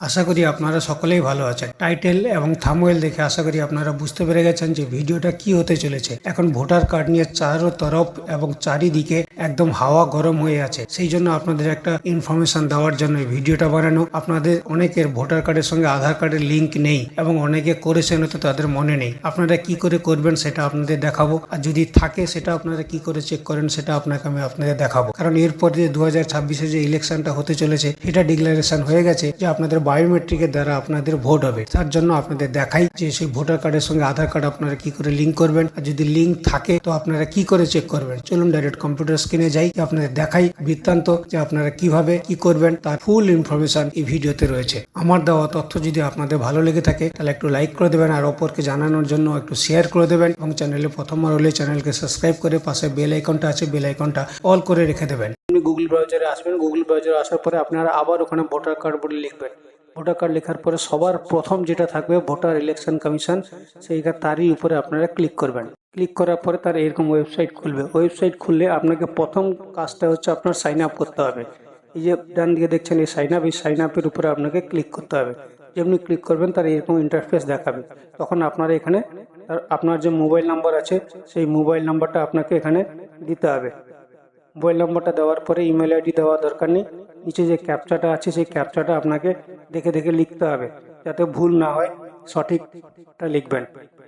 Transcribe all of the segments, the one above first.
আশা করি আপনারা সকলেই ভালো আছেন। টাইটেল এবং থামওয়েল দেখে আশা করি আপনারা বুঝতে পেরে গেছেন যে ভিডিওটা কি হতে চলেছে। এখন ভোটার কার্ড নিয়ে চারো তরফ এবং চারিদিকে একদম হাওয়া গরম হয়ে আছে। সেই জন্য আপনাদের একটা ইনফরমেশন দেওয়ার জন্য ভিডিওটা বানানো। আপনাদের অনেকের ভোটার কার্ডের সঙ্গে আধার কার্ডের লিঙ্ক নেই এবং অনেকে করেছেন হয়তো তাদের মনে নেই। আপনারা কি করে করবেন সেটা আপনাদের দেখাবো। আর যদি থাকে সেটা আপনারা কি করে চেক করেন সেটা আপনাকে আমি আপনাদের দেখাবো। কারণ এরপর যে দু হাজার ছাব্বিশে যে ইলেকশনটা হতে চলেছে, সেটা ডিক্লারেশন হয়ে গেছে যে আপনাদের বায়োমেট্রিকের দ্বারা আপনাদের ভোট হবে। তার জন্য আপনাদের দেখাই যে সেই ভোটার কার্ডের সঙ্গে আধার কার্ড আপনারা কি করে লিঙ্ক করবেন। আর যদি লিঙ্ক থাকে, তো আপনারা কি করে চেক করবেন? চলুন ডাইরেক্ট কম্পিউটার স্ক্রিনে যাই। আপনাদের দেখাই বৃত্তান্ত যে আপনারা কীভাবে কি করবেন। তার ফুল ইনফরমেশন এই ভিডিওতে রয়েছে। আমার দেওয়া তথ্য যদি আপনাদের ভালো লেগে থাকে, তাহলে একটু লাইক করে দেবেন। আর অপরকে জানানোর জন্য একটু শেয়ার করে দেবেন। এবং চ্যানেলে প্রথমবার হলে চ্যানেলকে সাবস্ক্রাইব করে পাশে বেল আইকনটা আছে বেল আইকনটা অল করে রেখে দেবেন। আপনি গুগল ব্রাউজারে আসবেন। গুগল ব্রাউজারে আসার পরে আপনারা আবার ওখানে ভোটার কার্ড বলে লিখবেন। ভোটার কার্ড লেখার পরে সবার প্রথম যেটা থাকবে ভোটার ইলেকশন কমিশন সেইটা তারই উপরে আপনারা ক্লিক করবেন। ক্লিক করার পরে তার এরকম ওয়েবসাইট খুলবে। ওয়েবসাইট খুললে আপনাকে প্রথম কাজটা হচ্ছে আপনার সাইন আপ করতে হবে। এই যে ডান দিকে দেখছেন এই সাইন আপ এই সাইন আপের উপরে আপনাকে ক্লিক করতে হবে। যেমনি ক্লিক করবেন তার এরকম ইন্টারফেস দেখাবে। তখন আপনারা এখানে আপনার যে মোবাইল নাম্বার আছে, সেই মোবাইল নাম্বারটা আপনাকে এখানে দিতে হবে। মোবাইল নম্বরটা দেওয়ার পরে ইমেল আইডি দেওয়া দরকার নেই। নিচে যে ক্যাপচাটা আছে, সেই ক্যাপচাটা আপনাকে দেখে দেখে লিখতে হবে। যাতে ভুল না হয়, সঠিকটা লিখবেন।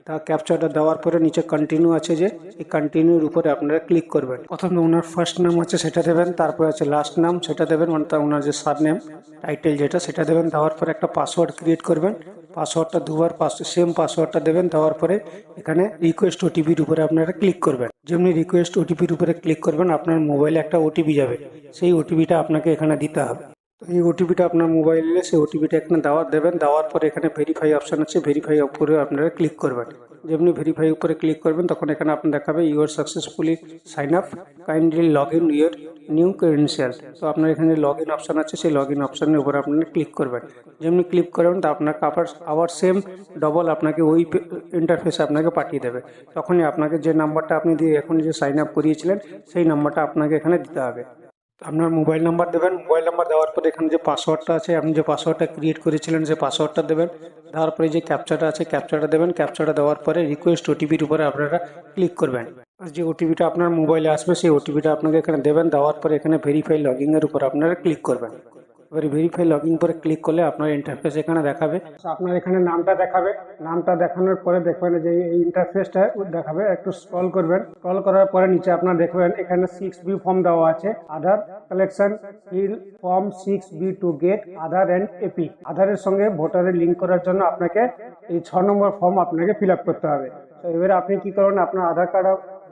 তা ক্যাপচাটা দেওয়ার পরে নিচে কন্টিনিউ আছে যে, এই কন্টিনিউর উপরে আপনারা ক্লিক করবেন। প্রথমে ওনার ফার্স্ট নাম আছে, সেটা দেবেন। তারপরে আছে লাস্ট নাম সেটা দেবেন। মানে ওনার যে সার নেম টাইটেল যেটা, সেটা দেবেন। দেওয়ার পরে একটা পাসওয়ার্ড ক্রিয়েট করবেন। পাসওয়ার্ডটা দুবার পাস সেম পাসওয়ার্ডটা দেবেন, দেওয়ার পরে এখানে রিকোয়েস্ট ওটিপির উপরে আপনারা ক্লিক করবেন। যেমনি রিকোয়েস্ট ওটিপির উপরে ক্লিক করবেন, আপনার মোবাইলে একটা ওটিপি যাবে। সেই ওটিপিটা আপনাকে এখানে দিতে হবে। তো এই ওটিপিটা আপনার মোবাইলে, সেই ওটিপিটা এখানে দেওয়ার দেবেন, দেওয়ার পরে এখানে ভেরিফাই অপশন আছে ভেরিফাই উপরে আপনারা ক্লিক করবেন। যেমনি ভেরিফাই উপরে ক্লিক করবেন, তখন এখানে আপনার দেখাবে your successfully sign up kindly log in your new credential তো আপনার এখানে লগ ইন অপশন আছে, সেই লগ ইন অপশনের উপরে আপনারা ক্লিক করবেন। যেমনি ক্লিক করবেন, তা আপনাকে আবার আবার সেম ডবল আপনাকে ওই ইন্টারফেসে আপনাকে পাঠিয়ে দেবে। তখনই আপনাকে যে নাম্বারটা আপনি দিয়ে এখন যে সাইন আপ করিয়েছিলেন, সেই নাম্বারটা আপনাকে এখানে দিতে হবে। আপনার মোবাইল নাম্বার দেবেন, মোবাইল নাম্বার দেওয়ার পর এখানে যে পাসওয়ার্ডটা আছে, আপনি যে পাসওয়ার্ডটা ক্রিয়েট করেছিলেন সেই পাসওয়ার্ডটা দেবেন। দেওয়ার পরে যে ক্যাপচাটা আছে ক্যাপচাটা দেবেন। ক্যাপচাটা দেওয়ার পরে রিকোয়েস্ট ওটিপির উপরে আপনারা ক্লিক করবেন। আর যে ওটিপিটা আপনার মোবাইলে আসবে, সেই ওটিপিটা আপনাকে এখানে দেবেন। দেওয়ার পরে এখানে ভেরিফাই লগিংয়ের উপর আপনারা ক্লিক করবেন। এবারে ভেরিফাই লগইন করে ক্লিক করলে আপনার ইন্টারফেস এখানে দেখাবে। আপনার এখানে নামটা দেখাবে। নামটা দেখানোর পরে দেখবেন যে এই ইন্টারফেসটা দেখাবে, একটু স্ক্রল করবেন। স্ক্রল করার পরে নিচে আপনার দেখবেন এখানে সিক্স বি ফর্ম দেওয়া আছে। Aadhaar collection fill form six B to get Aadhaar and EP আধারের সঙ্গে ভোটারের লিঙ্ক করার জন্য আপনাকে এই ছ নম্বর ফর্ম আপনাকে ফিল করতে হবে। তো এবারে আপনি কি করুন, আপনার আধার কার্ড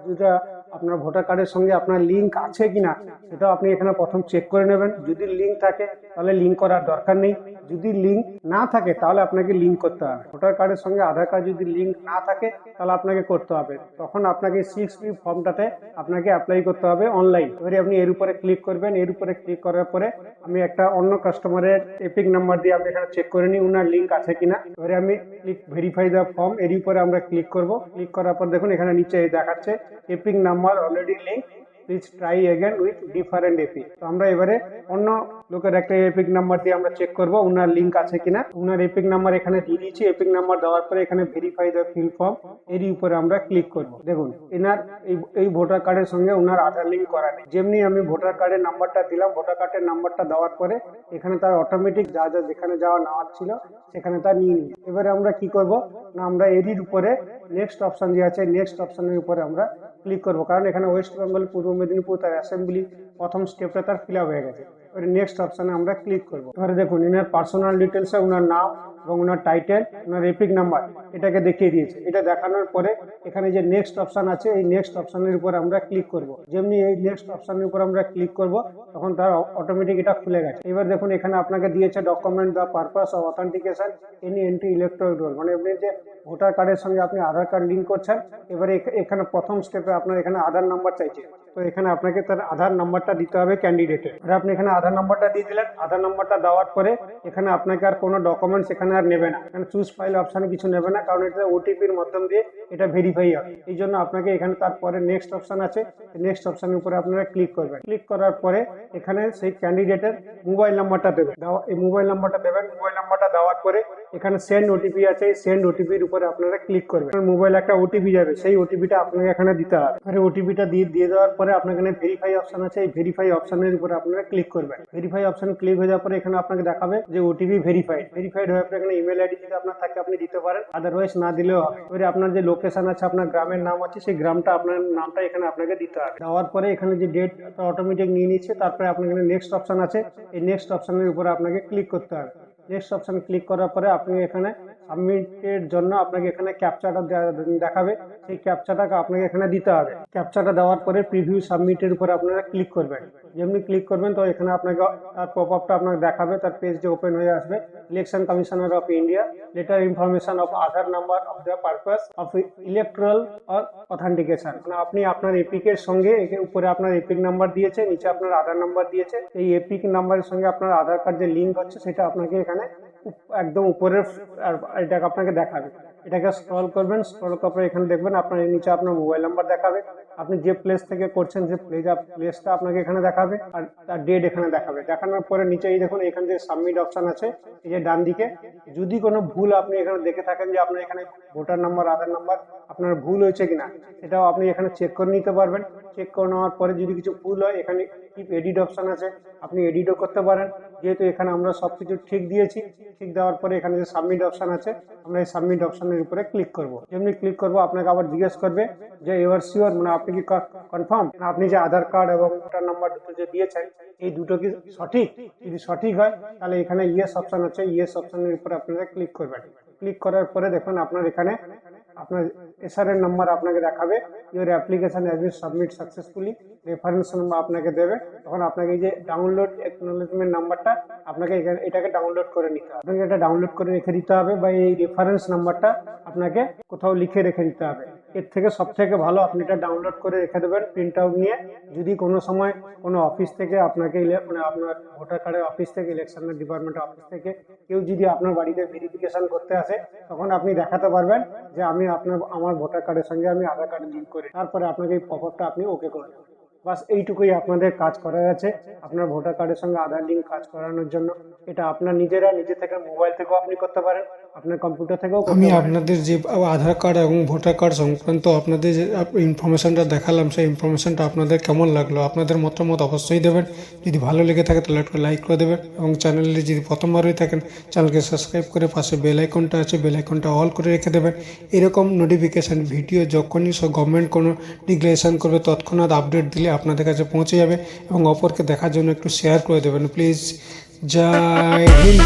যেটা আপনার ভোটার কার্ডের সঙ্গে আপনার লিঙ্ক আছে কিনা, সেটাও আপনি এখানে প্রথম চেক করে নেবেন। যদি লিঙ্ক থাকে তাহলে লিঙ্ক করার দরকার নেই। যদি লিঙ্ক না থাকে, তাহলে আপনাকে লিঙ্ক করতে হবে। ভোটার কার্ডের সঙ্গে আধার কার্ড যদি লিঙ্ক না থাকে, তাহলে আপনাকে করতে হবে। তখন আপনাকে সিক্স বি ফর্মটাতে আপনাকে অ্যাপ্লাই করতে হবে অনলাইন এবারে আপনি এর উপরে ক্লিক করবেন। এর উপরে ক্লিক করার পরে আমি একটা অন্য কাস্টমারের এপিক নাম্বার দিয়ে আমি এখানে চেক করে নিই ওনার লিঙ্ক আছে কিনা। এবারে আমি ক্লিক ভেরিফাই দ্য ফর্ম এর উপরে আমরা ক্লিক করব। ক্লিক করার পর দেখুন, এখানে নিচে দেখাচ্ছে EPIC number already link please try again with different EP তো আমরা এবারে অন্য লোকের একটা এপিক নাম্বার দিয়ে আমরা চেক করব ওনার লিঙ্ক আছে কিনা। ওনার এপিক নাম্বার এখানে দিয়ে দিয়েছি। এপিক নাম্বার দেওয়ার পরে এখানে ভেরিফাই দ্য ফিল ফর্ম এরই উপরে আমরা ক্লিক করব। দেখুন, এনার এই এই ভোটার কার্ডের সঙ্গে ওনার আধার লিঙ্ক করা নেই। যেমনি আমি ভোটার কার্ডের নাম্বারটা দিলাম ভোটার কার্ডের নাম্বারটা দেওয়ার পরে এখানে তার অটোমেটিক যা যা যেখানে যাওয়া নেওয়ার ছিল, সেখানে তার নিয়ে নিই। এবারে আমরা কি করব? না, আমরা এরই উপরে নেক্সট অপশন যে আছে নেক্সট অপশনের উপরে আমরা ক্লিক করব। কারণ এখানে ওয়েস্ট বেঙ্গল পূর্ব মেদিনীপুর, তার অ্যাসেম্বলি প্রথম স্টেপটা তার ফিল হয়ে গেছে। এবারে নেক্সট অপশানে আমরা ক্লিক করব। এবারে দেখুন, এনার পার্সোনাল ডিটেলসে ওনার নাম এবং ওনার টাইটেল ওনার এপিক নাম্বার এটাকে দেখিয়ে দিয়েছে। এটা দেখানোর পরে এখানে যে নেক্সট অপশান আছে, এই নেক্সট অপশানের উপর আমরা ক্লিক করব। যেমনি এই নেক্সট অপশানের উপর আমরা ক্লিক করব, তখন তার অটোমেটিক এটা খুলে গেছে। এবার দেখুন, এখানে আপনাকে দিয়েছে document the purpose of authentication any entry electronic roll মানে আপনি যে ভোটার কার্ডের সঙ্গে আপনি আধার কার্ড লিঙ্ক করছেন, এবারে এখানে প্রথম স্টেপে আপনার এখানে আধার নাম্বার চাইছে। তো এখানে আপনাকে তার আধার নাম্বারটা দিতে হবে ক্যান্ডিডেটের আপনি এখানে আধার নাম্বারটা দিয়ে দিলেন। আধার নাম্বারটা দেওয়ার পরে এখানে আপনাকে আর কোনো ডকুমেন্টস এখানে আর নেবে না। কারণ চুজ ফাইল অপশানে কিছু নেবে না, কারণ এটা ওটিপির মাধ্যম দিয়ে এটা ভেরিফাই হয়। এই জন্য আপনাকে এখানে তারপরে নেক্সট অপশান আছে। নেক্সট অপশানের উপরে আপনারা ক্লিক করবেন। ক্লিক করার পরে এখানে সেই ক্যান্ডিডেটের মোবাইল নাম্বারটা দেবেন। এই মোবাইল নাম্বারটা দেবেন। মোবাইল নাম্বারটা দেওয়ার পরে এখানে সেন্ড ওটিপি আছে সেন্ড ওটিপির উপরে আপনারা ক্লিক করবেন। মোবাইল একটা ওটিপি যাবে, সেই ওটিপিটা আপনাকে এখানে দিতে হবে। আর ওটিপিটা দিয়ে দিয়ে দেওয়ার পরে আপনার এখানে ভেরিফাই অপশন আছে, এই ভেরিফাই অপশনের উপরে আপনারা ক্লিক করবেন। ভেরিফাই অপশন ক্লিক হয়ে যাওয়ার পরে এখানে আপনাকে দেখাবে যে ওটিপি ভেরিফাইড ভেরিফাইড হয়ে পরে এখানে ইমেল আইডি যদি আপনার থাকে, আপনি দিতে পারেন। আদারওয়াইজ না দিলেও হবে। এবারে আপনার যে লোকেশন আছে, আপনার গ্রামের নাম আছে, সেই গ্রামটা আপনার নামটা এখানে আপনাকে দিতে হবে। দেওয়ার পরে এখানে যে ডেট অটোমেটিক নিয়ে নিচ্ছে, তারপরে আপনার এখানে নেক্সট অপশন আছে। এই নেক্সট অপশনের উপরে আপনাকে ক্লিক করতে হবে। নেক্সট অপশন ক্লিক করার পরে আপনি এখানে সাবমিটের জন্য আপনাকে এখানে ক্যাপচাটা দেখাবে। সেই ক্যাপচাটাকে আপনাকে এখানে দিতে হবে। ক্যাপচাটা দেওয়ার পরে প্রিভিউ সাবমিটের উপরে আপনারা ক্লিক করবেন। যেমনি ক্লিক করবেন, তো এখানে আপনাকে তার পপ আপটা আপনাকে দেখাবে। তার পেজ যে ওপেন হয়ে আসবে election commissioner of India letter information of Aadhaar number of the purpose of electoral authentication মানে আপনি আপনার এপিক এর সঙ্গে উপরে আপনার এপিক নাম্বার দিয়েছে, নিচে আপনার আধার নাম্বার দিয়েছে। এই এপিক নাম্বারের সঙ্গে আপনার আধার কার্ড যে লিঙ্ক হচ্ছে, সেটা আপনাকে এখানে একদম উপরের এটাকে আপনাকে দেখাবে। এটাকে স্ক্রল করবেন স্ক্রল করার পরে এখানে দেখবেন আপনার নিচে আপনার মোবাইল নাম্বার দেখাবে। আপনি যে প্লেস থেকে করছেন, যে প্লেস প্লেসটা আপনাকে এখানে দেখাবে আর তার ডেট এখানে দেখাবে। দেখানোর পরে নিচে এই দেখুন, এখানে যে সাবমিট অপশন আছে, এই যে ডান দিকে, যদি কোনো ভুল আপনি এখানে দেখে থাকেন যে আপনার এখানে ভোটার নাম্বার আধার নাম্বার আপনার ভুল হয়েছে কিনা, সেটাও আপনি এখানে চেক করে নিতে পারবেন। চেক করে নেওয়ার পরে যদি কিছু ভুল হয়, এখানে এডিট অপশন আছে। আপনি এডিটও করতে পারেন। যেহেতু এখানে আমরা সবকিছু ঠিক দিয়েছি, ঠিক দেওয়ার পরে এখানে যে সাবমিট অপশন আছে, আমরা এই সাবমিট অপশনের উপরে ক্লিক করব। যেমনি ক্লিক করব, আপনাকে আবার জিজ্ঞেস করবে যে এবার শিওর মানে আপনি কি কনফার্ম আপনি যে আধার কার্ড এবং ভোটার নাম্বার দুটো যে দিয়েছেন, এই দুটো কি সঠিক? যদি সঠিক হয়, তাহলে এখানে ইয়েস অপশন আছে। ইয়েস অপশনের উপরে আপনারা ক্লিক করবেন। ক্লিক করার পরে দেখুন, আপনার এখানে আপনার এসআর এর নাম্বার আপনাকে দেখাবে। Your application has been submit successfully reference number আপনাকে দেবে। তখন আপনাকে এই যে ডাউনলোড একনোলেজমেন্ট নাম্বারটা আপনাকে এখানে, এটাকে ডাউনলোড করে নিতে হবে। আপনাকে এটা ডাউনলোড করে রেখে দিতে হবে বা এই রেফারেন্স নাম্বারটা আপনাকে কোথাও লিখে রেখে দিতে হবে। এর থেকে সব থেকে ভালো আপনি এটা ডাউনলোড করে রেখে দেবেন প্রিন্ট আউট নিয়ে। যদি কোনো সময় কোনো অফিস থেকে আপনাকে মানে আপনার ভোটার কার্ডের অফিস থেকে ইলেকশনের ডিপার্টমেন্ট অফিস থেকে কেউ যদি আপনার বাড়িতে ভেরিফিকেশন করতে আসে, তখন আপনি দেখাতে পারবেন যে আমি আপনার, আমার ভোটার কার্ডের সঙ্গে আমি আধার কার্ড লিঙ্ক করি, তারপরে আপনাকে এই পপআপটা আপনি ওকে করে দেবেন। বাস এইটুকুই আপনাদের কাজ করার আছে আপনার ভোটার কার্ডের সঙ্গে আধার লিঙ্ক কাজ করানোর জন্য। এটা আপনার নিজেরা নিজে থেকে মোবাইল থেকেও আপনি করতে পারেন। আপনার কম্পিউটার থেকেও আমি আপনাদের যে আধার কার্ড এবং ভোটার কার্ড সংক্রান্ত আপনাদের যে ইনফরমেশনটা দেখালাম সেই ইনফরমেশনটা আপনাদের কেমন লাগল? আপনাদের মতামত অবশ্যই দেবেন। যদি ভালো লেগে থাকে তাহলে একটু লাইক করে দেবেন এবং চ্যানেলে যদি প্রথমবার হয়ে থাকেন চ্যানেলকে সাবস্ক্রাইব করে পাশে বেল আইকনটা আছে বেল আইকনটা অল করে রেখে দেবেন। এরকম নোটিফিকেশান ভিডিও যখনই সব গভর্নমেন্ট কোনো ডিক্লারেশন করবে তৎক্ষণাৎ আপডেট দিলে আপনাদের কাছে পৌঁছে যাবে এবং অপরকে দেখার জন্য একটু শেয়ার করে দেবেন। প্লিজ জয় হিন্দ